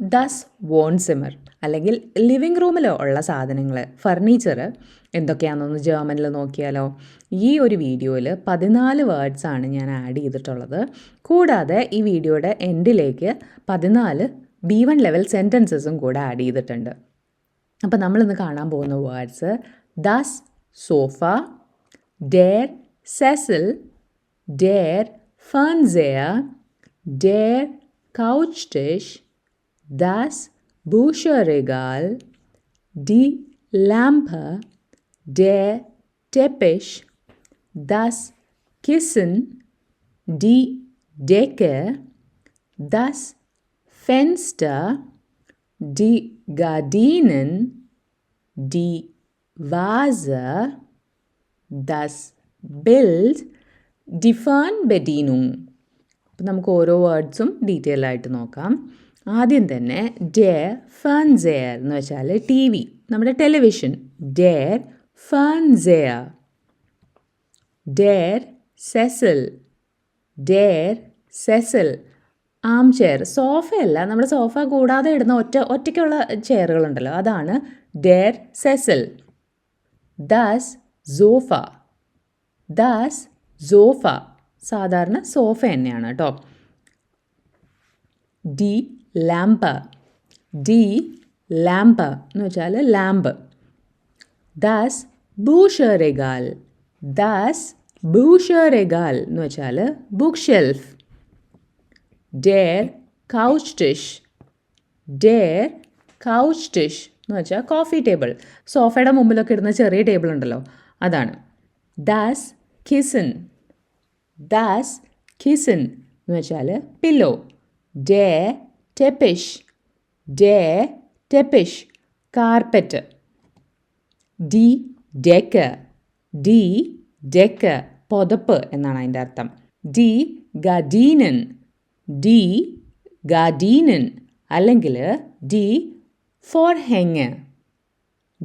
Thus വോൺസിമർ അല്ലെങ്കിൽ living റൂമിൽ ഉള്ള സാധനങ്ങൾ ഫർണിച്ചർ എന്തൊക്കെയാണെന്നൊന്ന് ജർമ്മനിൽ നോക്കിയാലോ. ഈ ഒരു വീഡിയോയിൽ പതിനാല് വേർഡ്സാണ് ഞാൻ ആഡ് ചെയ്തിട്ടുള്ളത്. കൂടാതെ ഈ വീഡിയോയുടെ എൻഡിലേക്ക് പതിനാല് ബി വൺ ലെവൽ സെന്റൻസസും കൂടെ ആഡ് ചെയ്തിട്ടുണ്ട്. അപ്പോൾ നമ്മളിന്ന് കാണാൻ പോകുന്ന വേർഡ്സ് ദസ് സോഫ ഡെയർ സെസിൽ ഡെയർ ഫേൺസെയർ ഡെയർ കൗച്ച് ഡിഷ് das Bücherregal, die Lampe, der Teppich, das Kissen, die Decke, das Fenster, die Gardinen, die Vase, das Bild, die Fernbedienung. അപ്പം നമുക്ക് ഓരോ വേർഡ്സും ഡീറ്റെയിൽ ആയിട്ട് നോക്കാം ആദ്യം തന്നെ ഡെയർ ഫൺസെയർ എന്ന് വെച്ചാൽ ടി വി നമ്മുടെ ടെലിവിഷൻ. ഡെയർ ഫൺസെയർ ഡെയർ സെസിൽ. ഡെയർ സെസിൽ. ആം ചെയർ സോഫയല്ല നമ്മുടെ സോഫ കൂടാതെ ഇടുന്ന ഒറ്റ ഒറ്റയ്ക്കുള്ള ചെയറുകളുണ്ടല്ലോ അതാണ് ഡെയർ സെസിൽ. ദാസ് സോഫ. ദാസ് സോഫ. സാധാരണ സോഫ തന്നെയാണ് കേട്ടോ. ഡി ലാമ്പ് ഡി ലാമ്പ് എന്ന് വെച്ചാൽ ലാമ്പ് ദാസ് ഭൂഷറെഗാൽ ദാസ് ഭൂഷറെഗാൽ എന്ന് വെച്ചാൽ ബുക്ക് ഷെൽഫ് ഡെയർ കൗച്ച് ഡിഷ് ഡെയർ കൗച്ച് ഡിഷ് എന്ന് വെച്ചാൽ കോഫി ടേബിൾ സോഫയുടെ മുമ്പിലൊക്കെ ഇടുന്ന ചെറിയ ടേബിൾ ഉണ്ടല്ലോ അതാണ്. ദാസ് കിസൻ ദാസ് കിസൻ എന്ന് വെച്ചാൽ പില്ലോ ഡേ ടെപ്പിഷ് ഡേ ടെപ്പിഷ് കാർപ്പറ്റ് ഡി ഡെക്ക് ഡി ഡെക്ക് പുതപ്പ് എന്നാണ് അതിന്റെ അർത്ഥം. ഡി ഗഡീനൻ ഡി ഗഡീനൻ അല്ലെങ്കിൽ ഡി ഫോർ ഹെങ്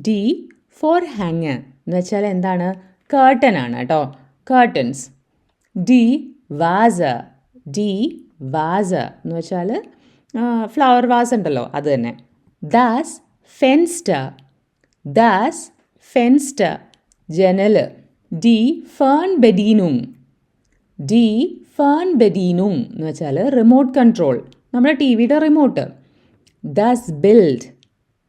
ഡി ഫോർ ഹാങ് എന്ന് വെച്ചാൽ എന്താണ്? കേർട്ടൻ ആണ് കേട്ടോ. കേർട്ടൻസ് ഡി വാസ ഡി വാസ എന്ന് വെച്ചാൽ ഫ്ലവർ വാസ് ഉണ്ടല്ലോ അത് തന്നെ. ദാസ് ഫെൻസ്റ്റർ ദാസ് ഫെൻസ്റ്റർ ജനൽ. ഡി ഫേൺ ബെഡീനും ഡി ഫേൺ ബെഡീനും എന്ന് വെച്ചാൽ റിമോട്ട് കൺട്രോൾ നമ്മുടെ ടി വിയുടെ റിമോട്ട് ദസ് ബിൽഡ്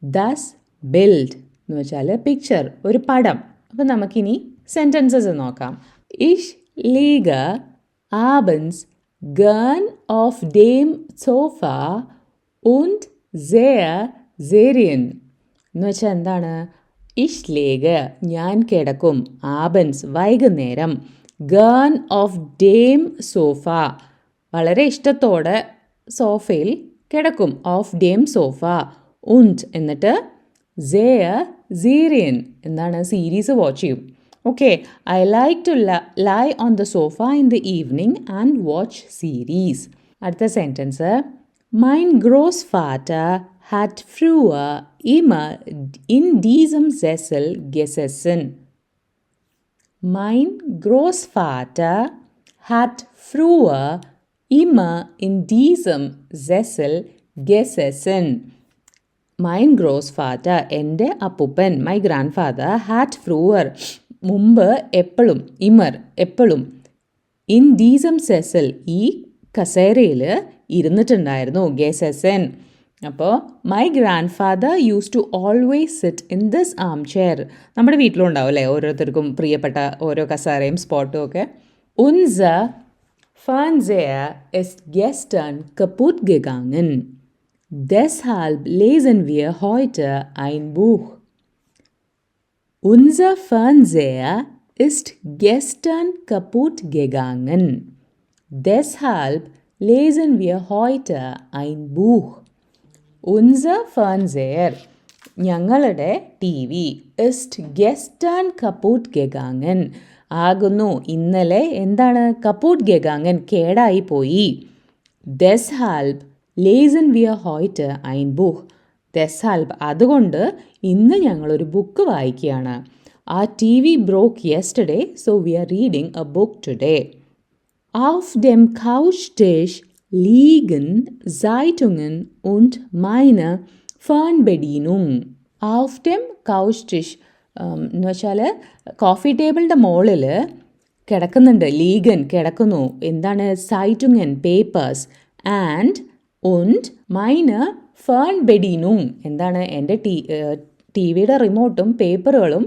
ദസ് ബിൽഡ് എന്ന് വെച്ചാൽ പിക്ചർ ഒരു പടം. അപ്പം നമുക്കിനി സെന്റൻസസ് നോക്കാം. ഇഷ് ലീഗ ആബൻസ് ഗൺ auf dem സോഫ und sehr Serien. എന്ന് വെച്ചാൽ എന്താണ്? ഇഷ് ലേഗ് ഞാൻ കിടക്കും ആബൻസ് വൈകുന്നേരം. ഗേൺ ഓഫ് ഡേം സോഫ വളരെ ഇഷ്ടത്തോടെ സോഫയിൽ കിടക്കും ഓഫ് ഡേം സോഫ ഉണ്ട് എന്നിട്ട് സേയ സീരിയൻ എന്താണ്? സീരീസ് വാച്ച് ചെയ്യും. Okay I like to lie on the sofa in the evening and watch series അടുത്ത സെന്റൻസ് മൈൻ ഗ്രോസ് ഫാറ്റർ ഹാറ്റ് ഫ്രൂവർ ഇമർ ഇൻ ഡീസം സെസൽ ഗെസസൻ മൈൻ ഗ്രോസ് ഫാറ്റർ ഹാറ്റ് ഫ്രൂവർ ഇമർ ഇൻ ഡീസം സെസൽ ഗെസസൻ മൈൻ ഗ്രോസ് ഫാദർ എന്റെ അപ്പുപ്പൻ. മൈ ഗ്രാൻഡ് ഫാദർ ഹാറ്റ് ഫ്രൂവർ മുമ്പ് എപ്പോഴും ഇമർ എപ്പോഴും ഇൻ ഡീസം സെസൽ ഈ കസേരയിൽ ഇരുന്നിട്ടുണ്ടായിരുന്നു ഗെസെസൻ അപ്പോൾ my grandfather use to always sit in this armchair നമ്മുടെ വീട്ടിലും ഉണ്ടാവും അല്ലേ ഓരോരുത്തർക്കും പ്രിയപ്പെട്ട ഓരോ കസേരയും സ്പോട്ടും ഒക്കെ ഉൻസ ഫാൻസെയർ ഇസ് ഗെസ്റ്റൺ കപ്പൂട്ട് ഗെഗാങ്ങൻ Deshalb lesen wir heute ein Buch. Unser Fernseher ist gestern kaputt gegangen. Deshalb lesen wir heute ein Buch. Unser Fernseher ഞങ്ങളുടെ ടി വി ഇസ്റ്റ് ഗെസ്റ്റൺ കപ്പൂട്ട് ഗെഗാങ്ങൻ ആകുന്നു ഇന്നലെ എന്താണ് കപ്പൂട്ട് ഗഗാങ്ങൻ കേടായി പോയി ദെസ്ഹാൽബ് ലേസൻ വിയർ ഹോയ്റ്റ് ഐൻ ബുഹ് ദെസ്ഹാൽബ് അതുകൊണ്ട് ഇന്ന് ഞങ്ങളൊരു ബുക്ക് വായിക്കുകയാണ്. ആ TV broke yesterday so we are reading a book today Auf dem Couchtisch liegen Zeitungen und meine Fernbedienung. Auf dem Couchtisch എന്ന് വെച്ചാൽ കോഫി ടേബിളിന്റെ മുകളിൽ കിടക്കുന്നുണ്ട്. ലീഗൻ കിടക്കുന്നു. എന്താണ്? സൈറ്റുങ്ങൻ papers and und meine Fernbedienung എന്താണ് എന്റെ ടി ടി വിയുടെ റിമോട്ടും പേപ്പറുകളും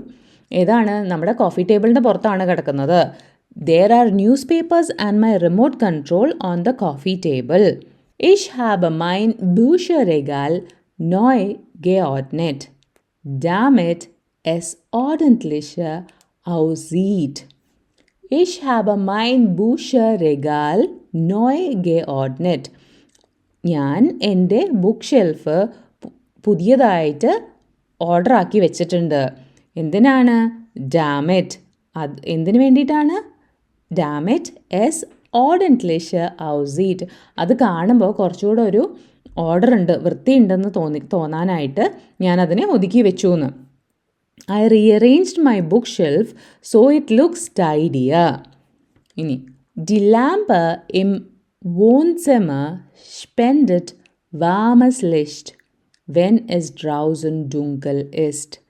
ഏതാണ് നമ്മുടെ കോഫി ടേബിളിന്റെ പുറത്താണ് കിടക്കുന്നത് There are newspapers and my remote control on the coffee table. Ich habe mein Bücherregal neu geordnet, damit es ordentlicher aussieht. Ich habe mein Bücherregal neu geordnet. ഞാൻ എന്റെ ബുക്ക് ഷെൽഫ് പുതിയതായിട്ട് ഓർഡർ ആക്കി വെച്ചിട്ടുണ്ട്. എന്തിനാണ്? Dammit. അത് എന്തിനു വേണ്ടിയിട്ടാണ്? Dammit S ഓർഡന്റ്ലിഷ് ഔസീറ്റ് അത് കാണുമ്പോൾ കുറച്ചുകൂടെ ഒരു ഓർഡർ ഉണ്ട് വൃത്തിയുണ്ടെന്ന് തോന്നി തോന്നാനായിട്ട് ഞാനതിനെ ഒതുക്കി വെച്ചു എന്ന് I rearranged my bookshelf so it looks tidier. ഇനി ഡി ലാമ്പ് ഇം Wohnzimmer spendet warmes Licht, wenn es draußen dunkel ist.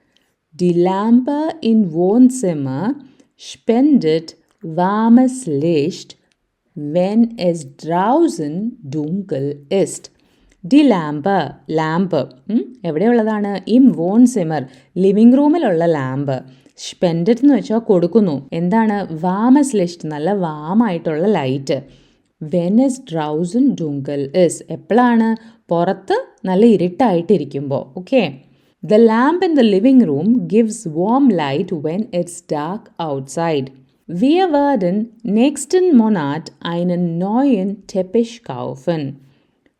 Die Lampe im Wohnzimmer spendet warmes Licht, wenn es draußen dunkel ist. Die lamp lamp എവിടെയുള്ളതാണ് ഇം വോൺ സിമർ living റൂമിലുള്ള lamp സ്പെൻഡഡ് എന്ന് വെച്ചാൽ കൊടുക്കുന്നു എന്താണ് വാമസ് ലിസ്റ്റ് നല്ല വാമായിട്ടുള്ള ലൈറ്റ് വെൻ ഇസ് ഡ്രൗസൻ ഡുങ്കൽ ഇസ് എപ്പോഴാണ് പുറത്ത് നല്ല ഇരുട്ടായിട്ടിരിക്കുമ്പോൾ okay the lamp in the living room gives warm light when it's dark outside Wir werden nächsten Monat einen neuen Teppich kaufen.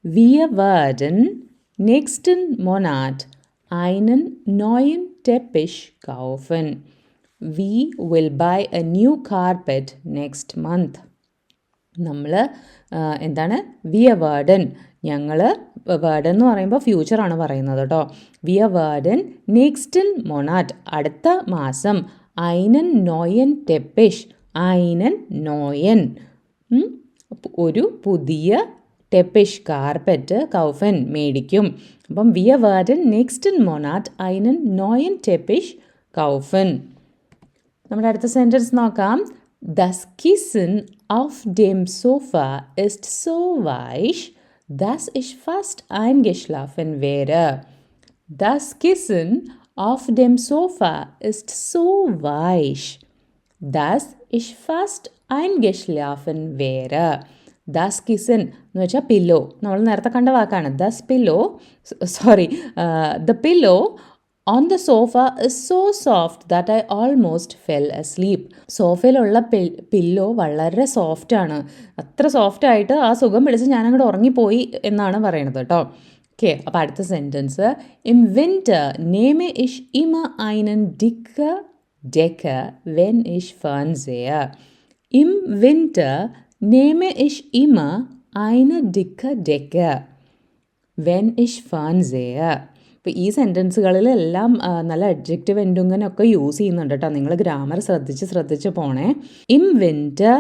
Wir werden nächsten Monat einen neuen Teppich kaufen. We will buy a new carpet next month. നമ്മൾ എന്താണ്? V എ വേർഡൻ ഞങ്ങൾ വേർഡൻ എന്ന് പറയുമ്പോൾ ഫ്യൂച്ചറാണ് പറയുന്നത് കേട്ടോ വി എ വേർഡൻ ഇൻ മൊണാറ്റ് അടുത്ത മാസം ഐനൻ നോയൻ ടെപ്പിഷ് ഐനൻ നോയൻ ഒരു പുതിയ ടെപ്പിഷ് കാർപ്പറ്റ് കൗഫൻ മേടിക്കും. അപ്പം വി എ വേർഡൻ ഇൻ മൊണാറ്റ് ഐനൻ നോയൻ ടെപ്പിഷ് കൗഫൻ. നമ്മുടെ അടുത്ത സെന്റൻസ് നോക്കാം. Das Kissen auf dem Sofa ist so weich, dass ich fast eingeschlafen wäre. Das Kissen auf dem Sofa ist so weich, dass ich fast eingeschlafen wäre. Das കിസൻ എന്ന് വെച്ചാൽ പില്ലോ നമ്മൾ നേരത്തെ കണ്ട വാക്കാണ് thus pillow sorry the pillow on the sofa is so soft that I almost fell asleep സോഫയിലുള്ള pillow വളരെ soft ആണ്. അത്ര സോഫ്റ്റ് ആയിട്ട് ആ സുഖം പിടിച്ച് ഞാൻ അങ്ങോട്ട് ഉറങ്ങിപ്പോയി എന്നാണ് പറയണത് കേട്ടോ ഓക്കെ അപ്പോൾ അടുത്ത സെന്റൻസ് ഇം വിന്റർ നേമെ ഇഷ് ഇമ ഐനൻ ഡിക്ക ഡെക്ക വെൻ ഇഷ് ഫേൺസെയ ഇം വിന്റർ നേമെ ഇഷ് ഇമ ഐന ഡിക്ക ഡെക്ക വെൻ ഇഷ് ഫേൺസെയ അപ്പോൾ ഈ സെന്റൻസുകളിലെല്ലാം നല്ല അഡ്ജക്റ്റീവ് എൻഡുങ്ങനൊക്കെ യൂസ് ചെയ്യുന്നുണ്ട് കേട്ടോ നിങ്ങൾ ഗ്രാമർ ശ്രദ്ധിച്ച് ശ്രദ്ധിച്ച് പോണേ. ഇം വിന്റർ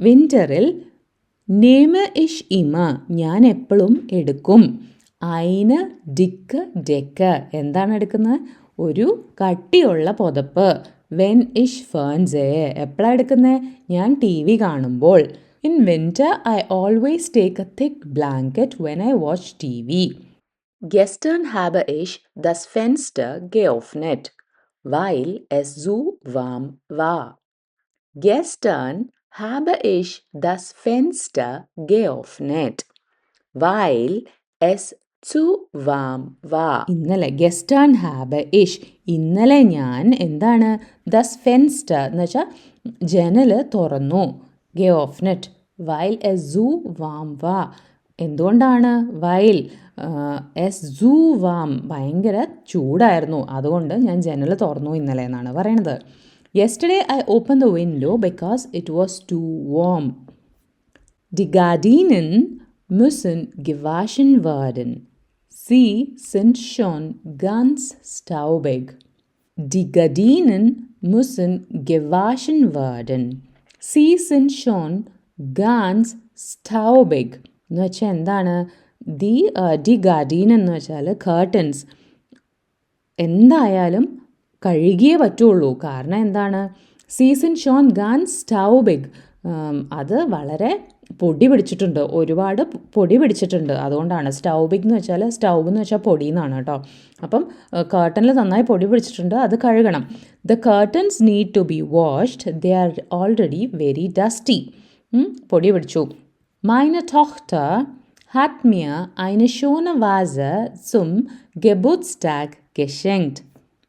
വിന്ററിൽ നേമ ഇഷ് ഇമ ഞാൻ എപ്പോഴും എടുക്കും. അയിന് ഡിക്ക് ഡെക്ക് എന്താണ് എടുക്കുന്നത്? ഒരു കട്ടിയുള്ള പുതപ്പ്. വെൻ ഇഷ് ഫേൺസേ എപ്പോഴാണ് എടുക്കുന്നത്? ഞാൻ ടി വി കാണുമ്പോൾ. In winter I always take a thick blanket when I watch TV Gestern habe ich das Fenster geöffnet, weil es so warm war. Gestern habe ich das Fenster geöffnet, weil es zu warm war. ഇന്നലെ ഗസ്റ്റേൺ ഹാബ് ഇഷ് ഇന്നലെ ഞാൻ എന്താണ് thus ഫെൻസ്റ്റർ എന്ന് വെച്ചാൽ ജനൽ തുറന്നു ഗെ ഓഫ്നെറ്റ് while എ സൂ വാം വാ എന്തുകൊണ്ടാണ്? വയൽ എസ് സൂ വാം ഭയങ്കര ചൂടായിരുന്നു. അതുകൊണ്ട് ഞാൻ ജനൽ തുറന്നു ഇന്നലെ എന്നാണ് പറയണത്. Yesterday I open the window because it was too warm the ഗാഡീനൻ മുസിൻ ഗിവാഷൻ വാർഡൻ സി സിൻഷോൺ ഗൺസ് സ്റ്റൗബെഗ് ഡി ഗഡീനൻ മുസിൻ ഗിവാഷൻ വാർഡൻ സി സിൻഷോൺ ഗാൻസ് സ്റ്റൗബെഗ് എന്ന് വെച്ചാൽ എന്താണ്? ദി ഡി ഗാർഡീൻ എന്ന് വെച്ചാൽ കേർട്ടൻസ്. എന്തായാലും കഴുകിയേ പറ്റുള്ളൂ. കാരണം എന്താണ്? സീസൺ ഷോൺ ഗാൻ സ്റ്റൗബിഗ്. അത് വളരെ പൊടി പിടിച്ചിട്ടുണ്ട്. ഒരുപാട് പൊടി പിടിച്ചിട്ടുണ്ട്. അതുകൊണ്ടാണ് സ്റ്റൗബിക് എന്ന് വെച്ചാൽ സ്റ്റൗബ് എന്ന് വെച്ചാൽ പൊടി എന്നാണ് കേട്ടോ. അപ്പം കേർട്ടനിൽ നന്നായി പൊടി പിടിച്ചിട്ടുണ്ട്. അത് കഴുകണം. The curtains need to be washed. They are already very dusty. പൊടി പിടിച്ചു. Meine Tochter hat mir eine schöne Vase zum Geburtstag geschenkt.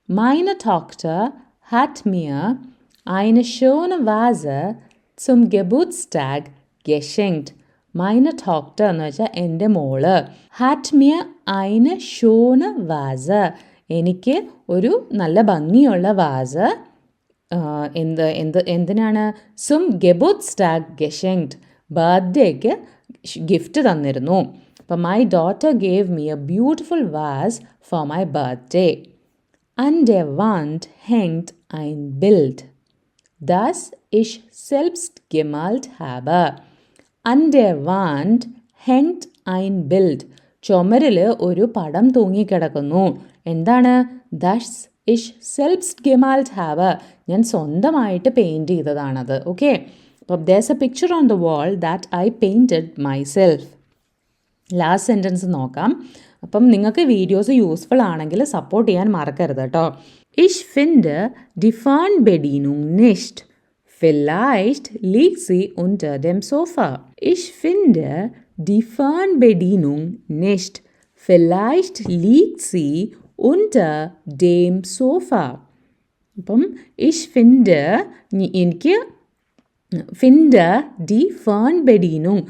Meine Tochter hat mir eine schöne Vase zum Geburtstag geschenkt. Meine Tochter എന്ന് വെച്ചാൽ എന്റെ മോൾ ഹാറ്റ് മിയ eine schöne Vase എനിക്ക് ഒരു നല്ല ഭംഗിയുള്ള വാസ് എന്ത് എന്ത് എന്തിനാണ് സും ഗെബുത് സ്റ്റാഗ് ഗെഷെങ്ഡ് ബർത്ത്ഡേക്ക് ഗിഫ്റ്റ് തന്നിരുന്നു. അപ്പം my daughter gave me a beautiful vase for my birthday An der Wand hängt ein Bild, das ich selbst gemalt habe. An der Wand hängt ein Bild. ചുമരിൽ ഒരു പടം തൂങ്ങിക്കിടക്കുന്നു. എന്താണ്? ദസ് ഇഷ് സെൽഫ്സ് ഗെമാൽഡ് ഹാവ് ഞാൻ സ്വന്തമായിട്ട് പെയിന്റ് ചെയ്തതാണത്. ഓക്കെ അപ്പം there's a picture on the wall that I painted myself last sentence നോക്കാം അപ്പം നിങ്ങൾക്ക് വീഡിയോസ് യൂസ്ഫുൾ ആണെങ്കിൽ സപ്പോർട്ട് ചെയ്യാൻ മറക്കരുത് കേട്ടോ ഇഷ് ഫിൻഡ് ഡി Fernbedienung nicht. Vielleicht liegt sie unter dem Sofa. Ich finde die Fernbedienung nicht. Vielleicht liegt sie unter dem Sofa. അപ്പം ഇഷ് ഫിൻഡ് എനിക്ക് ഫിൻഡ് ഡി ഫേൺ ബെഡീനും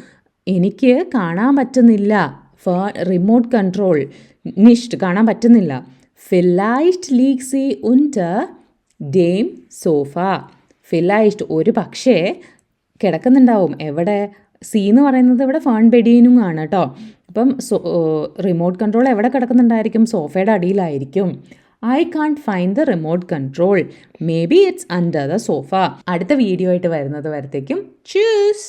എനിക്ക് കാണാൻ പറ്റുന്നില്ല. ഫേൺ റിമോട്ട് കൺട്രോൾ നിഷ്ട് കാണാൻ പറ്റുന്നില്ല. ഫിലൈറ്റ് ലീക്സി ഉന്റ് ഡേം സോഫ. ഫിലൈറ്റ് ഒരു പക്ഷേ കിടക്കുന്നുണ്ടാവും. എവിടെ? സി എന്ന് പറയുന്നത് ഇവിടെ ഫേൺ ബെഡീനും ആണ് കേട്ടോ. അപ്പം സോ റിമോട്ട് കൺട്രോൾ എവിടെ കിടക്കുന്നുണ്ടായിരിക്കും? സോഫയുടെ അടിയിലായിരിക്കും. I can't find the remote control maybe it's under the sofa അടുത്ത വീഡിയോ ആയിട്ട് വരുന്നത് വരത്തേക്കും. ചൂസ്